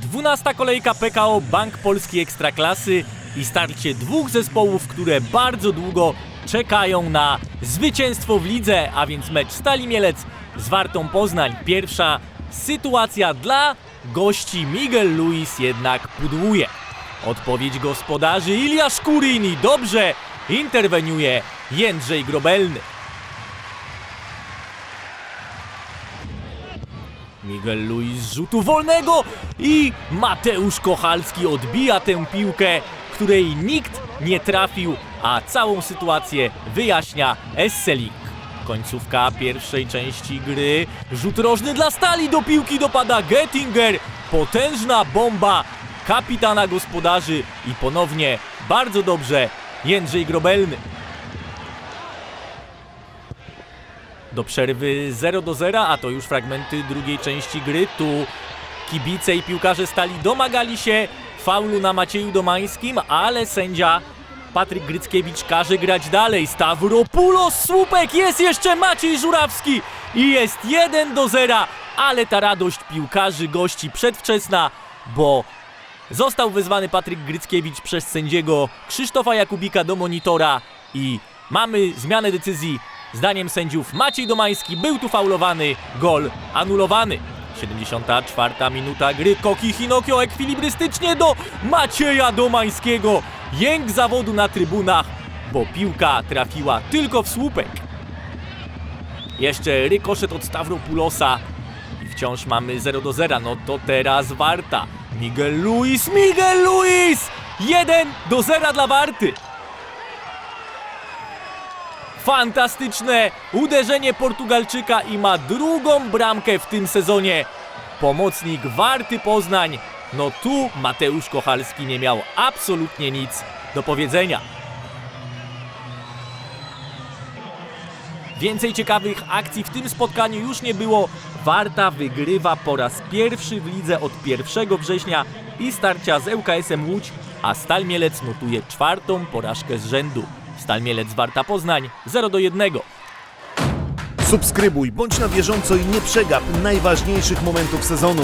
12 kolejka PKO Bank Polski Ekstraklasy i starcie dwóch zespołów, które bardzo długo czekają na zwycięstwo w lidze, a więc mecz Stali Mielec z Wartą Poznań. Pierwsza sytuacja dla gości Miguel Luis jednak pudłuje. Odpowiedź gospodarzy Ilja Szkurin i dobrze interweniuje Jędrzej Grobelny. Miguel Luis z rzutu wolnego i Mateusz Kochalski odbija tę piłkę, której nikt nie trafił, a całą sytuację wyjaśnia Esselik. Końcówka pierwszej części gry. Rzut rożny dla Stali do piłki dopada Gettinger. Potężna bomba kapitana gospodarzy i ponownie bardzo dobrze Jędrzej Grobelny. Do przerwy 0 do 0, a to już fragmenty drugiej części gry. Tu kibice i piłkarze stali domagali się faulu na Macieju Domańskim, ale sędzia Patryk Gryckiewicz każe grać dalej. Stavropoulos, słupek, jest jeszcze Maciej Żurawski i jest 1 do 0, ale ta radość piłkarzy gości przedwczesna, bo Został wezwany Patryk Gryckiewicz przez sędziego Krzysztofa Jakubika do monitora i mamy zmianę decyzji. Zdaniem sędziów Maciej Domański był tu faulowany, gol anulowany. 74 minuta gry, Koki Hinokio ekwilibrystycznie do Macieja Domańskiego. Jęk zawodu na trybunach, bo piłka trafiła tylko w słupek. Jeszcze rykoszet od Stavropulosa i wciąż mamy 0 do 0. No to teraz Warta. Miguel Luis, Miguel Luis! 1 do 0 dla Warty. Fantastyczne uderzenie Portugalczyka i ma drugą bramkę w tym sezonie. Pomocnik Warty Poznań. No tu Mateusz Kochalski nie miał absolutnie nic do powiedzenia. Więcej ciekawych akcji w tym spotkaniu już nie było. Warta wygrywa po raz pierwszy w lidze od 1 września i starcia z ŁKS-em Łódź, a Stal Mielec notuje czwartą porażkę z rzędu. Stal Mielec Warta Poznań 0 do 1. Subskrybuj, bądź na bieżąco i nie przegap najważniejszych momentów sezonu.